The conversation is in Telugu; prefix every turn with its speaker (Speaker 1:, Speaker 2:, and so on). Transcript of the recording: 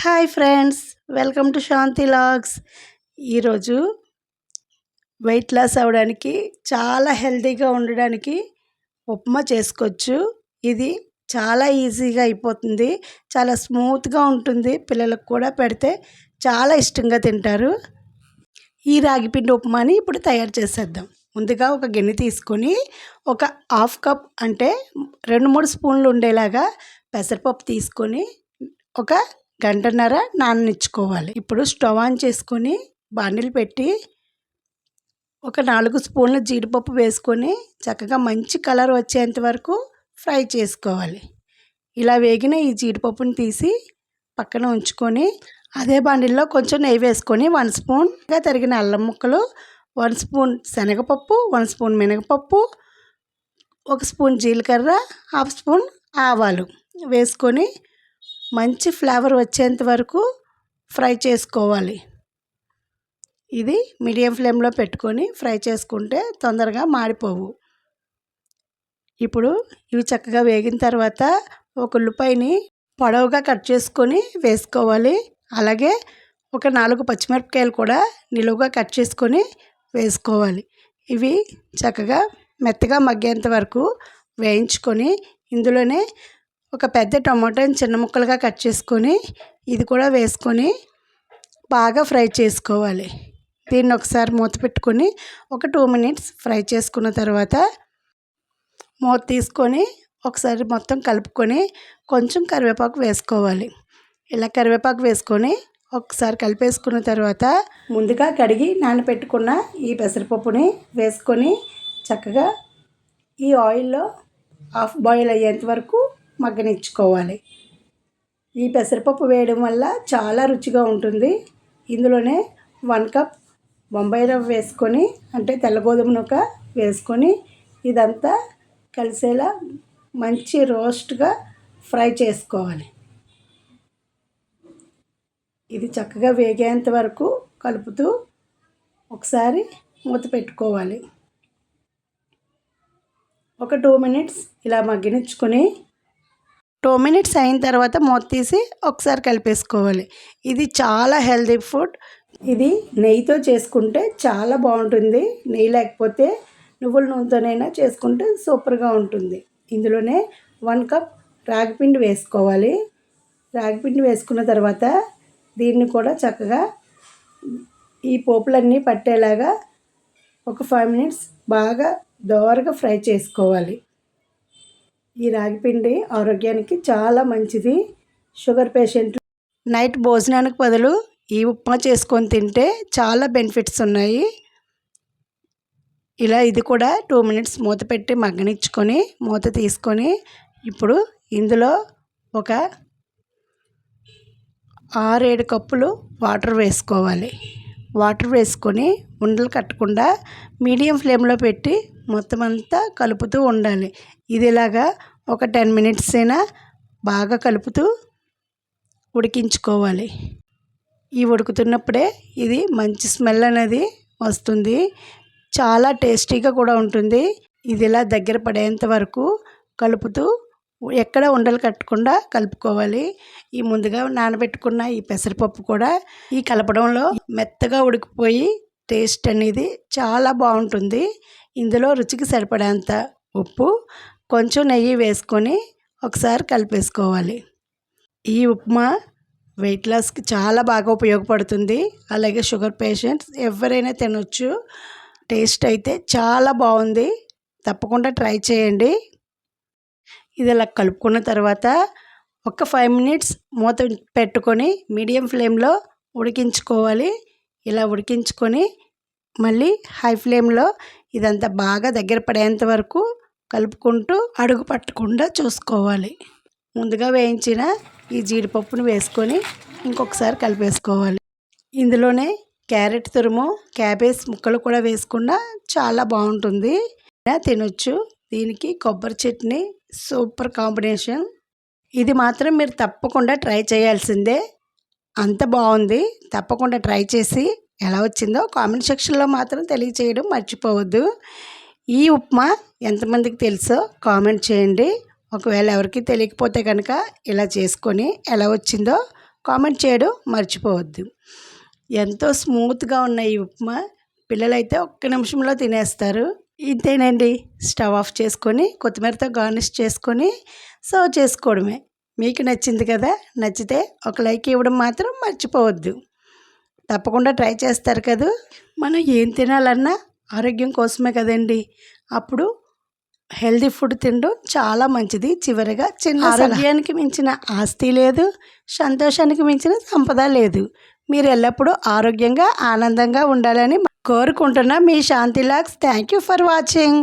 Speaker 1: Hi friends welcome to Shanti vlogs. ఈరోజు వెయిట్ లాస్ అవ్వడానికి చాలా హెల్తీగా ఉండడానికి ఉప్మా చేసుకోవచ్చు. ఇది చాలా ఈజీగా అయిపోతుంది చాలా స్మూత్గా ఉంటుంది పిల్లలకు కూడా పెడితే చాలా ఇష్టంగా తింటారు. ఈ రాగిపిండి ఉప్మాని ఇప్పుడు తయారు చేసేద్దాం. ముందుగా ఒక గిన్నె తీసుకొని ఒక హాఫ్ కప్ అంటే రెండు మూడు స్పూన్లు ఉండేలాగా పెసరపప్పు తీసుకొని ఒక గంటన్నర నాననిచ్చుకోవాలి. ఇప్పుడు స్టవ్ ఆన్ చేసుకొని బాండిలు పెట్టి ఒక నాలుగు స్పూన్ల జీడిపప్పు వేసుకొని చక్కగా మంచి కలర్ వచ్చేంత వరకు ఫ్రై చేసుకోవాలి. ఇలా వేగిన ఈ జీడిపప్పుని తీసి పక్కన ఉంచుకొని అదే బాండిల్లో కొంచెం నెయ్యి వేసుకొని వన్ స్పూన్గా తరిగిన అల్లం ముక్కలు వన్ స్పూన్ శనగపప్పు వన్ స్పూన్ మినగపప్పు ఒక స్పూన్ జీలకర్ర హాఫ్ స్పూన్ ఆవాలు వేసుకొని మంచి ఫ్లేవర్ వచ్చేంత వరకు ఫ్రై చేసుకోవాలి. ఇది మీడియం ఫ్లేమ్లో పెట్టుకొని ఫ్రై చేసుకుంటే తొందరగా మాడిపోవు. ఇప్పుడు ఇవి చక్కగా వేగిన తర్వాత ఒక ఉల్లిపాయని పొడవుగా కట్ చేసుకొని వేసుకోవాలి. అలాగే ఒక నాలుగు పచ్చిమిరపకాయలు కూడా నిలువుగా కట్ చేసుకొని వేసుకోవాలి. ఇవి చక్కగా మెత్తగా మగ్గేంత వరకు వేయించుకొని ఇందులోనే ఒక పెద్ద టమాటాని చిన్న ముక్కలుగా కట్ చేసుకొని ఇది కూడా వేసుకొని బాగా ఫ్రై చేసుకోవాలి. దీన్ని ఒకసారి మూత పెట్టుకొని ఒక టూ మినిట్స్ ఫ్రై చేసుకున్న తర్వాత మూత తీసుకొని ఒకసారి మొత్తం కలుపుకొని కొంచెం కరివేపాకు వేసుకోవాలి. ఇలా కరివేపాకు వేసుకొని ఒకసారి కలిపేసుకున్న తర్వాత ముందుగా కడిగి నానబెట్టుకున్న ఈ పెసరపప్పుని వేసుకొని చక్కగా ఈ ఆయిల్లో హాఫ్ బాయిల్ అయ్యేంత వరకు మగ్గనిచ్చుకోవాలి. ఈ పెసరపప్పు వేయడం వల్ల చాలా రుచిగా ఉంటుంది. ఇందులోనే వన్ కప్ బొంబాయి రవ్వ వేసుకొని అంటే తెల్ల గోధుమ నూక వేసుకొని ఇదంతా కలిసేలా మంచి రోస్ట్గా ఫ్రై చేసుకోవాలి. ఇది చక్కగా వేగేంత వరకు కలుపుతూ ఒకసారి మూత పెట్టుకోవాలి. ఒక టూ మినిట్స్ ఇలా మగ్గనిచ్చుకొని టూ మినిట్స్ అయిన తర్వాత మూత తీసి ఒకసారి కలిపేసుకోవాలి. ఇది చాలా హెల్తీ ఫుడ్. ఇది నెయ్యితో చేసుకుంటే చాలా బాగుంటుంది. నెయ్యి లేకపోతే నువ్వుల నూనెతోనైనా చేసుకుంటే సూపర్గా ఉంటుంది. ఇందులోనే వన్ కప్ రాగిపిండి వేసుకోవాలి. రాగిపిండి వేసుకున్న తర్వాత దీన్ని కూడా చక్కగా ఈ పోపులన్నీ పట్టేలాగా ఒక ఫైవ్ మినిట్స్ బాగా దోరగా ఫ్రై చేసుకోవాలి. ఈ రాగిపిండి ఆరోగ్యానికి చాలా మంచిది. షుగర్ పేషెంట్లు నైట్ భోజనానికి బదులు ఈ ఉప్మా చేసుకొని తింటే చాలా బెనిఫిట్స్ ఉన్నాయి. ఇలా ఇది కూడా టూ మినిట్స్ మూత పెట్టి మగ్గనిచ్చుకొని మూత తీసుకొని ఇప్పుడు ఇందులో ఒక ఆరేడు కప్పులు వాటర్ వేసుకోవాలి. వాటర్ వేసుకొని ఉండలు కట్టకుండా మీడియం ఫ్లేమ్లో పెట్టి మొత్తం అంతా కలుపుతూ ఉండాలి. ఇది ఇలాగా ఒక టెన్ మినిట్స్ అయినా బాగా కలుపుతూ ఉడికించుకోవాలి. ఈ ఉడుకుతున్నప్పుడే ఇది మంచి స్మెల్ అనేది వస్తుంది. చాలా టేస్టీగా కూడా ఉంటుంది. ఇది ఇలా దగ్గర పడేంత వరకు కలుపుతూ ఎక్కడ ఉండలు కట్టకుండా కలుపుకోవాలి. ఈ ముందుగా నానబెట్టుకున్న ఈ పెసరపప్పు కూడా ఈ కలపడంలో మెత్తగా ఉడికిపోయి టేస్ట్ అనేది చాలా బాగుంటుంది. ఇందులో రుచికి సరిపడేంత ఉప్పు కొంచెం నెయ్యి వేసుకొని ఒకసారి కలిపేసుకోవాలి. ఈ ఉప్మా వెయిట్ లాస్కి చాలా బాగా ఉపయోగపడుతుంది. అలాగే షుగర్ పేషెంట్స్ ఎవరైనా తినొచ్చు. టేస్ట్ అయితే చాలా బాగుంది. తప్పకుండా ట్రై చేయండి. ఇది ఇలా కలుపుకున్న తర్వాత ఒక ఫైవ్ మినిట్స్ మూత పెట్టుకొని మీడియం ఫ్లేమ్లో ఉడికించుకోవాలి. ఇలా ఉడికించుకొని మళ్ళీ హై ఫ్లేమ్లో ఇదంతా బాగా దగ్గర పడేంత వరకు కలుపుకుంటూ అడుగు పట్టకుండా చూసుకోవాలి. ముందుగా వేయించిన ఈ జీడిపప్పును వేసుకొని ఇంకొకసారి కలిపేసుకోవాలి. ఇందులోనే క్యారెట్ తురుము క్యాబేజ్ ముక్కలు కూడా వేసుకున్నా చాలా బాగుంటుంది. తినొచ్చు. దీనికి కొబ్బరి చట్నీ సూపర్ కాంబినేషన్. ఇది మాత్రం మీరు తప్పకుండా ట్రై చేయాల్సిందే. అంత బాగుంది. తప్పకుండా ట్రై చేసి ఎలా వచ్చిందో కామెంట్ సెక్షన్లో మాత్రం తెలియచేయడం మర్చిపోవద్దు. ఈ ఉప్మా ఎంతమందికి తెలుసో కామెంట్ చేయండి. ఒకవేళ ఎవరికి తెలియకపోతే కనుక ఇలా చేసుకొని ఎలా వచ్చిందో కామెంట్ చేయడం మర్చిపోవద్దు. ఎంతో స్మూత్గా ఉన్న ఈ ఉప్మా పిల్లలైతే ఒక్క నిమిషంలో తినేస్తారు. ఇంతేనండి స్టవ్ ఆఫ్ చేసుకొని కొత్తిమీరతో గార్నిష్ చేసుకొని సర్వ్ చేసుకోవడమే. మీకు నచ్చింది కదా నచ్చితే ఒక లైక్ ఇవ్వడం మాత్రం మర్చిపోవద్దు. తప్పకుండా ట్రై చేస్తారు కదా మనం ఏం తినాలన్నా ఆరోగ్యం కోసమే కదండి. అప్పుడు హెల్దీ ఫుడ్ తినడం చాలా మంచిది. చివరిగా చిన్న ఆరోగ్యానికి మించిన ఆస్తి లేదు సంతోషానికి మించిన సంపద లేదు. మీరు ఎల్లప్పుడూ ఆరోగ్యంగా ఆనందంగా ఉండాలని కోరుకుంటున్నా మీ Shanti vlogs thank you for watching.